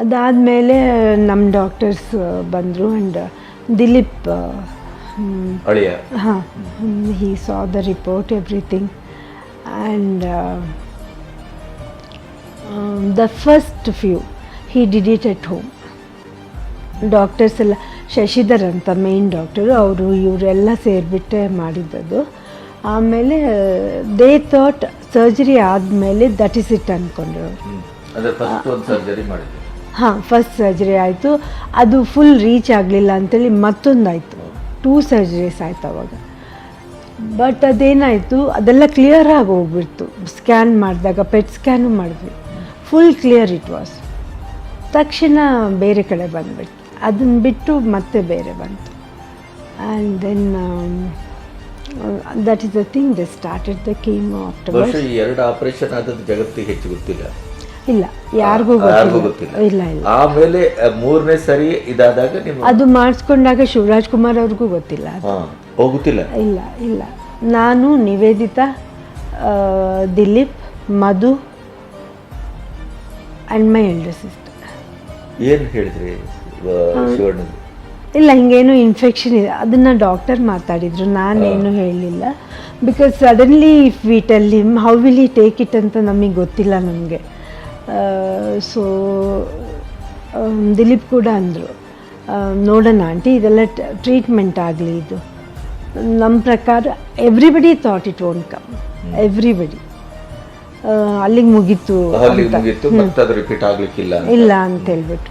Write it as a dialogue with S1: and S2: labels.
S1: ಅದಾದಮೇಲೆ ನಮ್ಮ ಡಾಕ್ಟರ್ಸ್ ಬಂದರು ಆ್ಯಂಡ್ ದಿಲೀಪ್
S2: ಅಳಿಯ.
S1: ಹಾಂ he saw the report everything and the first few he did it at home doctors ಎಲ್ಲ ಶಶಿಧರ್ ಅಂತ ಮೇನ್ ಡಾಕ್ಟರು ಅವರು ಇವರೆಲ್ಲ ಸೇರಿಬಿಟ್ಟೆ ಮಾಡಿದ್ದದು. ಆಮೇಲೆ ದೇ ಥಾಟ್ ಸರ್ಜರಿ ಆದಮೇಲೆ ದಟ್ ಇಸ್ ಇಟ್ ಅಂದ್ಕೊಂಡ್ರು ಹಾಂ ಫಸ್ಟ್ ಸರ್ಜರಿ ಆಯಿತು. ಅದು ಫುಲ್ ರೀಚ್ ಆಗಲಿಲ್ಲ ಅಂತೇಳಿ ಮತ್ತೊಂದಾಯಿತು. ಟೂ ಸರ್ಜರೀಸ್ ಆಯ್ತು ಅವಾಗ. ಬಟ್ ಅದೇನಾಯಿತು, ಅದೆಲ್ಲ ಕ್ಲಿಯರ್ ಆಗಿ ಹೋಗ್ಬಿಡ್ತು. ಸ್ಕ್ಯಾನ್ ಮಾಡಿದಾಗ ಪೆಟ್ ಸ್ಕ್ಯಾನು ಮಾಡಿದ್ವಿ. ಫುಲ್ ಕ್ಲಿಯರ್ ಇಟ್ ವಾಸ್ ತಕ್ಷಣ ಬೇರೆ ಕಡೆ ಬಂದ್ಬಿಡ್ತು. ಅದನ್ನು ಬಿಟ್ಟು ಮತ್ತೆ ಬೇರೆ ಬಂತು. And then that is the thing the started the chemo after
S2: ಎರಡು ಆಪರೇಷನ್ ಆದದ್ದು ಜಗತ್ತಿಗೆ ಹೆಚ್ಚು ಗೊತ್ತಿಲ್ಲ.
S1: ಇಲ್ಲ ಯಾರಿಗೂ
S2: ಯಾರಿಗೂ
S1: ಗೊತ್ತಿಲ್ಲ. ಇಲ್ಲ ಇಲ್ಲ.
S2: ಆಮೇಲೆ ಮೂರನೇ ಸರಿ ಇದಾದಾಗ ನಿಮ್ಮ
S1: ಅದು ಮಾಡಿಸ್ಕೊಂಡಾಗ ಶಿವರಾಜ್ ಕುಮಾರ್ ಅವ್ರಿಗೂ ಗೊತ್ತಿಲ್ಲ ಅದು.
S2: ಹಾ ಹೋಗುತ್ತಿಲ್ಲ.
S1: ಇಲ್ಲ ಇಲ್ಲ. ನಾನು ನಿವೇದಿತಾ ಆ, Dileep Madhu and my elder sister
S2: ಏನ್ ಹೇಳಿದ್ರಿ ಶಿವಣ್ಣ
S1: ಇಲ್ಲ ಹಿಂಗೇನು ಇನ್ಫೆಕ್ಷನ್ ಇದೆ. ಅದನ್ನು ಡಾಕ್ಟರ್ ಮಾತಾಡಿದ್ರು. ನಾನೇನು ಹೇಳಲಿಲ್ಲ because suddenly if we tell him how will he take it ಅಂತ ನಮಗೆ ಗೊತ್ತಿಲ್ಲ ನಮಗೆ. ಸೊ ದಿಲೀಪ್ ಕೂಡ ಅಂದರು. ನೋಡೋಣ ಆಂಟಿ ಇದೆಲ್ಲ ಟ್ರೀಟ್ಮೆಂಟ್ ಆಗಲಿ ಇದು. ನಮ್ಮ ಪ್ರಕಾರ everybody thought it own come everybody ಅಲ್ಲಿಗೆ ಮುಗೀತು
S2: ಅಲ್ಲಿಗೆ ಮುಗೀತು ಮತ್ತೆ ರಿಪೀಟ್ ಆಗ್ಲಿಕ್ಕಿಲ್ಲ
S1: ಇಲ್ಲ ಅಂತ ಹೇಳ್ಬಿಟ್ಟು.